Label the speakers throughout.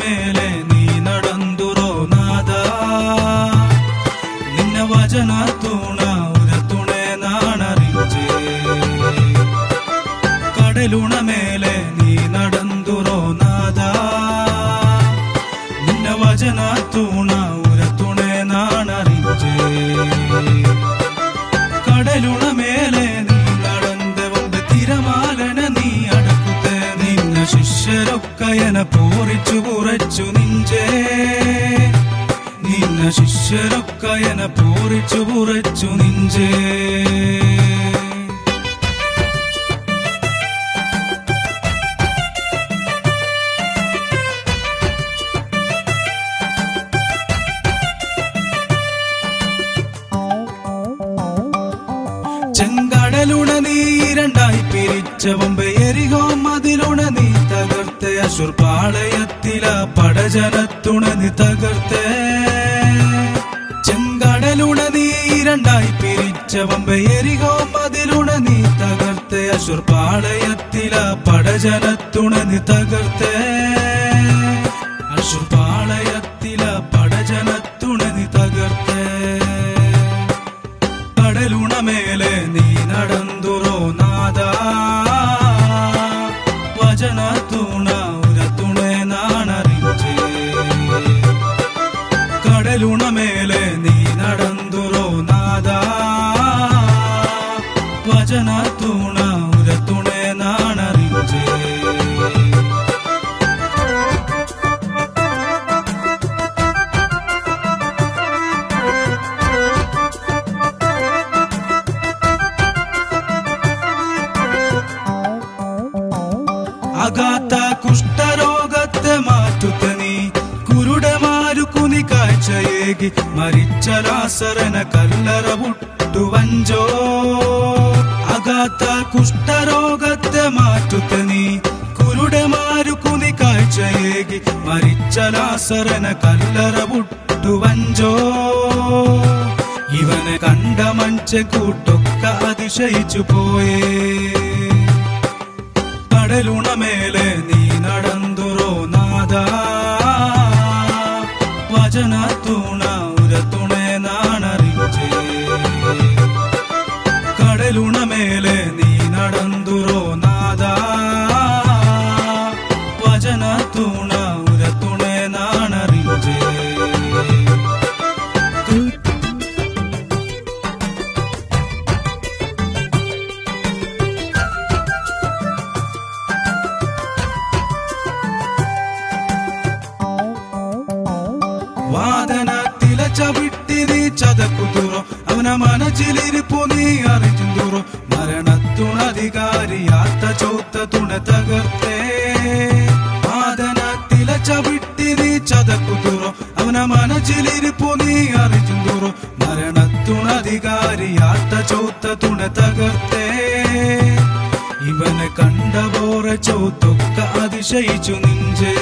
Speaker 1: ಮೇಲೆ ನೀ നടന്തുറോ നാദ നിന്ന വചന തൂണ ഉര തുണേ നാണറിഞ്ചേ കടലുണ മേലെ ശിഷ്യരൊക്കയന പൂറിച്ചു പുറച്ചു നിഞ്ചേ. നിന്ന ശിഷ്യരൊക്കയന പൂറിച്ചു പുറച്ചു നിഞ്ചേ. ചെങ്കടലുണ നീ രണ്ടായി പിരിച്ച വമ്പയെരികോ മതിലുണ നീ തകർത്തെ അശുർ പാളയത്തില പടജനത്തുണ നീ തകർത്തെ. ചെങ്കടലുണ നീ രണ്ടായി പിരിച്ച വമ്പയെരികോ മതിലുണ നീ തകർത്തെ അശുർ പാളയത്തില പടജനത്തുണ നീ തകർത്തെ. അശുർ വചന തൂണ അഗാത്ത കുഷ്ഠരോഗത്തെ മാറ്റുത്ത നീ കുരുടമാരു കുനി കാഴ്ചയേകി മരിച്ച രാസരന കല്ലറ പുട്ടുവഞ്ചോ ആകാത്ത കുഷ്ഠരോഗത്തെ മാറ്റുത്ത നീ കുരുടമാരു കുനി കാഴ്ചയേകി മരിച്ച രാസരന കല്ലറ പുട്ടുവഞ്ചോ ഇവനെ കണ്ട മഞ്ച കൂട്ടൊക്കെ അതിശയിച്ചു പോയേ. കടലുണ മേലെ നീ ചവിട്ടി നീ ചതക്കുതുറോ അവന മനസ്സിലിരിപ്പു നീ അറിഞ്ഞുതുറോ മരണത്തുണധികാരിയാത്ത ചൗത്ത തുണ തകർത്തേ. വാദനത്തില ചവിട്ടി നീ ചതക്കുതുറോ അവന മനസ്സിലിരിപ്പു നീ അറിഞ്ഞുതുറോ മരണത്തുണധികാരിയാത്ത ചൗത്ത തുണ തകർത്തേ. ഇവനെ കണ്ട പോറ അതിശയിച്ചു നിഞ്ചേ.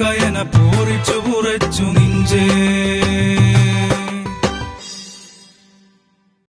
Speaker 1: നിന്ന പൂറിച്ചു പുറച്ചു നിഞ്ചേ.